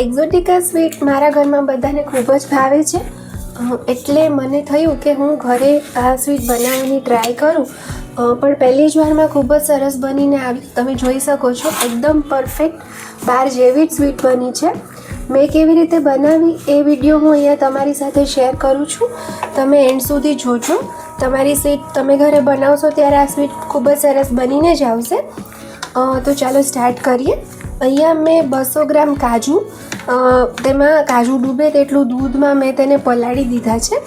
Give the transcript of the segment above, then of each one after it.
Exotica sweet મારા ઘરમાં બધાને ખૂબ જ ભાવે છે. એટલે મને થયું કે હું ઘરે આ સ્વીટ બનાવવાની ટ્રાય કરું. પણ પહેલી જ વારમાં ખૂબ જ સરસ બનીને આવી તમે જોઈ શકો છો, એકદમ પરફેક્ટ બાર જેવી જ સ્વીટ બની છે. મેં કેવી રીતે બનાવી એ વીડિયો હું અહીંયા તમારી સાથે શેર કરું છું. તમે એન્ડ સુધી જોજો. તમારી સ્વીટ તમે ઘરે બનાવશો ત્યારે આ સ્વીટ ખૂબ જ સરસ બનીને જ આવશે. તો ચાલો સ્ટાર્ટ કરીએ. અહીંયા મેં બસો ગ્રામ કાજુ તેમાં કાજુ ડૂબે તેટલું દૂધમાં મેં તેને પલાળી દીધા છે.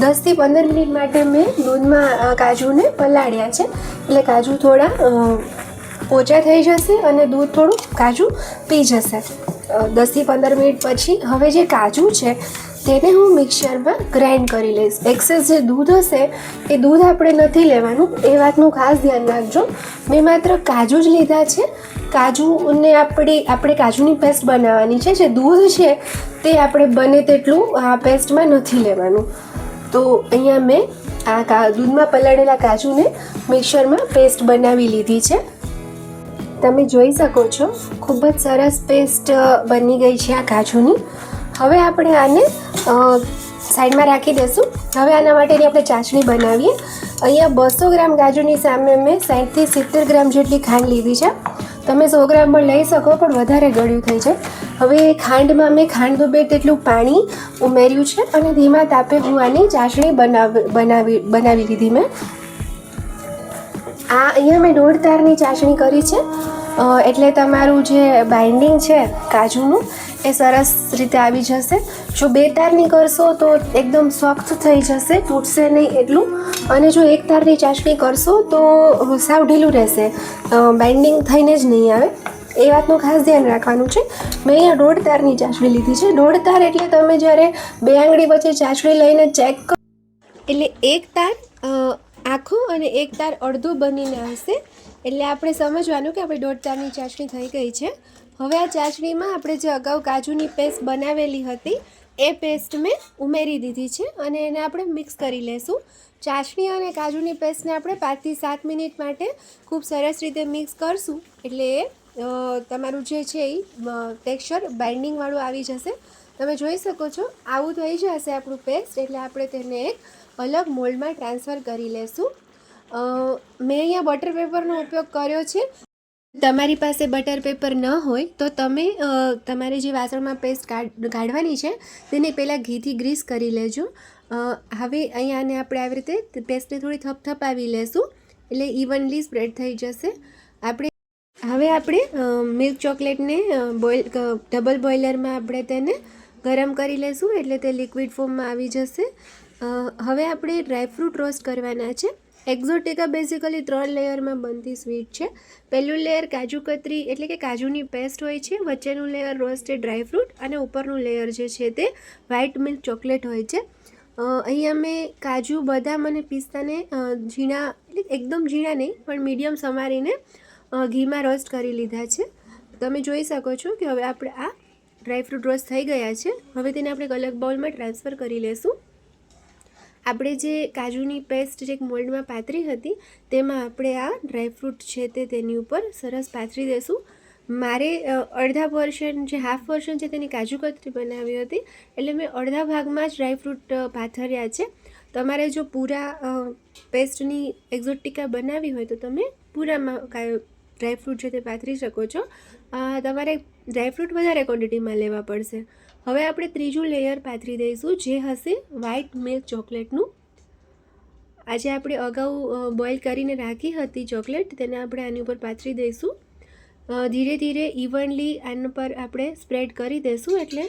દસથી પંદર મિનિટ માટે મેં દૂધમાં કાજુને પલાળ્યા છે. એટલે કાજુ થોડા પોચા થઈ જશે અને દૂધ થોડું કાજુ પી જશે. દસથી પંદર મિનિટ પછી હવે જે કાજુ છે, તેને હું મિક્સરમાં ગ્રાઇન્ડ કરી લઈશ. એક્સેસ જે દૂધ હશે, એ દૂધ આપણે નથી લેવાનું. એ વાતનું ખાસ ધ્યાન રાખજો. મેં માત્ર કાજુ જ લીધા છે. કાજુને આપણે આપણે કાજુની પેસ્ટ બનાવવાની છે, જે દૂધ છે, તે આપણે બને તેટલું, આ પેસ્ટમાં નથી લેવાનું. તો અહીંયા મેં આ દૂધમાં પલાળેલા કાજુને મિક્સરમાં પેસ્ટ બનાવી લીધી છે. તમે જોઈ શકો છો, ખૂબ જ સરસ પેસ્ટ બની ગઈ છે આ કાજુની. હવે આપણે આને સાઈડમાં રાખી દઈશું. હવે આના માટેની આપણે ચાસણી બનાવીએ. અહીંયા બસો ગ્રામ કાજુની સામે મેં સાઠથી સિત્તેર ગ્રામ જેટલી ખાંડ લીધી છે. તમે સો ગ્રામ પણ લઈ શકો, પણ વધારે ગળ્યું થઈ જાય. હવે ખાંડમાં મેં ખાંડ બે તેટલું પાણી ઉમેર્યું છે અને ધીમા તાપે હું આની ચાસણી બનાવ, બનાવી બનાવી લીધી મેં. આ અહીંયા મેં દોઢ તારની ચાસણી કરી છે. એટલે તમારું જે બાઇન્ડિંગ છે કાજુનું, એ સરસ રીતે આવી જશે. જો બે તારની કરશો તો એકદમ સોફ્ટ થઈ જશે, તૂટશે નહીં એટલું. અને જો એક તારની ચાસણી કરશો તો સાવ ઢીલું રહેશે. બાઇન્ડિંગ થઈને જ નહીં આવે. એ વાતનું ખાસ ધ્યાન રાખવાનું છે. મેં અહીંયા દોઢ તારની ચાસણી લીધી છે. દોઢ તાર એટલે તમે જ્યારે બે આંગળી વચ્ચે ચાસણી લઈને ચેક કરો, એટલે એક તાર આખો અને એક તાર અડધો બનીને હશે એટલે આપણે સમજવાનું કે આપણે દોઢ તારની ચાસણી થઈ ગઈ છે. હવે આ ચાસણીમાં આપણે જે અગાઉ કાજુની પેસ્ટ બનાવેલી હતી એ પેસ્ટ મેં ઉમેરી દીધી છે અને એને આપણે મિક્સ કરી લેશું. ચાસણી અને કાજુની પેસ્ટને આપણે પાંચથી સાત મિનિટ માટે ખૂબ સરસ રીતે મિક્સ કરશું. એટલે એ તમારું જે છે એ ટેક્સચર બાઇન્ડિંગવાળું આવી જશે. તમે જોઈ શકો છો, આવું થઈ જશે આપણું પેસ્ટ એટલે આપણે તેને એક અલગ મોલ્ડમાં ટ્રાન્સફર કરી લેશું. મેં અહીંયા બટર પેપરનો ઉપયોગ કર્યો છે. તમારી પાસે બટર પેપર ન હોય તો તમે તમારે જે વાસણમાં પેસ્ટ કાઢ, કાઢવાની છે તેને પહેલાં ઘીથી ગ્રીસ કરી લેજો. હવે અહીંયાને આપણે આવી રીતે પેસ્ટને થોડી થપથપાવી લેશું એટલે ઇવનલી સ્પ્રેડ થઈ જશે. આપણે, હવે આપણે મિલ્ક ચોકલેટને બોઇલ ડબલ બોઇલરમાં આપણે તેને ગરમ કરી લેશું એટલે તે લિક્વિડ ફોર્મમાં આવી જશે. હવે આપણે ડ્રાયફ્રૂટ રોસ્ટ કરવાના છે. એક્ઝોટિકા બેઝિકલી ત્રણ લેયરમાં બનતી સ્વીટ છે. પહેલું લેયર કાજુ કતરી, એટલે કે કાજુની પેસ્ટ હોય છે. વચ્ચેનું લેયર રોસ્ટેડ ડ્રાયફ્રૂટ અને ઉપરનું લેયર જે છે તે વ્હાઇટ મિલ્ક ચોકલેટ હોય છે. અહીંયા મેં કાજુ, બદામ અને પિસ્તાને ઝીણા, એટલે એકદમ ઝીણા નહીં, પણ મીડિયમ સમારીને ઘીમાં રોસ્ટ કરી લીધા છે. તમે જોઈ શકો છો કે હવે આપણે આ ડ્રાયફ્રૂટ રોસ્ટ થઈ ગયા છે. હવે તેને આપણે એક અલગ બાઉલમાં ટ્રાન્સફર કરી લેશું. આપણે જે કાજુની પેસ્ટ જે એક મોલ્ડમાં પાથરી હતી, તેમાં આપણે આ ડ્રાયફ્રૂટ છે તે તેની ઉપર સરસ પાથરી દેશું. મારે અડધા પોર્શન જે હાફ પોર્શન છે તેની કાજુ કતરી બનાવી હતી, એટલે મેં અડધા ભાગમાં જ ડ્રાયફ્રૂટ પાથર્યા છે. તમારે જો પૂરા પેસ્ટની એક્ઝોટિકા બનાવી હોય તો તમે પૂરામાં ડ્રાયફ્રૂટ છે તે પાથરી શકો છો. તમારે ડ્રાયફ્રૂટ વધારે ક્વોન્ટિટીમાં લેવા પડશે. હવે આપણે ત્રીજું લેયર પાથરી દઈશું, જે હશે વ્હાઇટ મિલ્ક ચોકલેટનું આજે આપણે અગાઉ બોઇલ કરીને રાખી હતી ચોકલેટ તેને આપણે આની ઉપર પાથરી દઈશું. ધીરે ધીરે ઇવનલી આના પર આપણે સ્પ્રેડ કરી દઈશું એટલે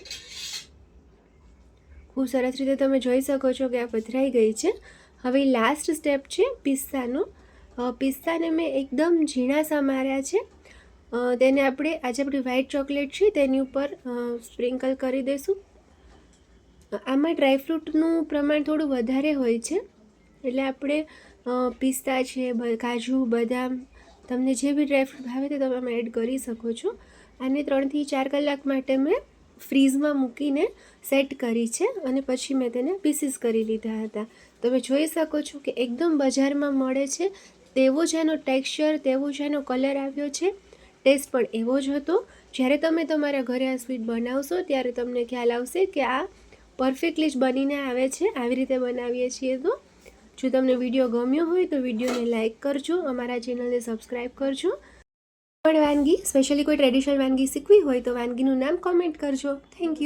ખૂબ સરસ રીતે તમે જોઈ શકો છો કે આ પથરાઈ ગઈ છે. હવે લાસ્ટ સ્ટેપ છે પિસ્તાનો પિસ્તાને મેં એકદમ ઝીણા સમાર્યા છે. તેને આપણે, આજે આપણી વ્હાઈટ ચોકલેટ છે, તેની ઉપર સ્પ્રિંકલ કરી દઈશું આમાં ડ્રાયફ્રૂટનું પ્રમાણ થોડું વધારે હોય છે. એટલે આપણે પિસ્તા છે કાજુ, બદામ, તમને જે બી ડ્રાયફ્રૂટ ભાવે તે તમે એડ કરી શકો છો. આને ત્રણથી ચાર કલાક માટે મેં ફ્રીઝમાં મૂકીને સેટ કરી છે અને પછી મેં તેને પીસીસ કરી લીધા હતા. તમે જોઈ શકો છો કે એકદમ બજારમાં મળે છે. તેવો જ એનો ટેક્સચર તેવો જ એનો કલર આવ્યો છે. ટેસ્ટ પણ એવો જ હતો. જ્યારે તમે તમારા ઘરે આ સ્વીટ બનાવશો, ત્યારે તમને ખ્યાલ આવશે કે આ પરફેક્ટલી જ બનીને આવે છે. આવી રીતે બનાવીએ છીએ તો. જો તમને વીડિયો ગમ્યો હોય તો વિડીયોને લાઇક કરજો. અમારા ચેનલને સબસ્ક્રાઈબ કરજો. પણ વાનગી સ્પેશિયલી કોઈ ટ્રેડિશનલ વાનગી શીખવી હોય તો વાનગીનું નામ કોમેન્ટ કરજો. Thank you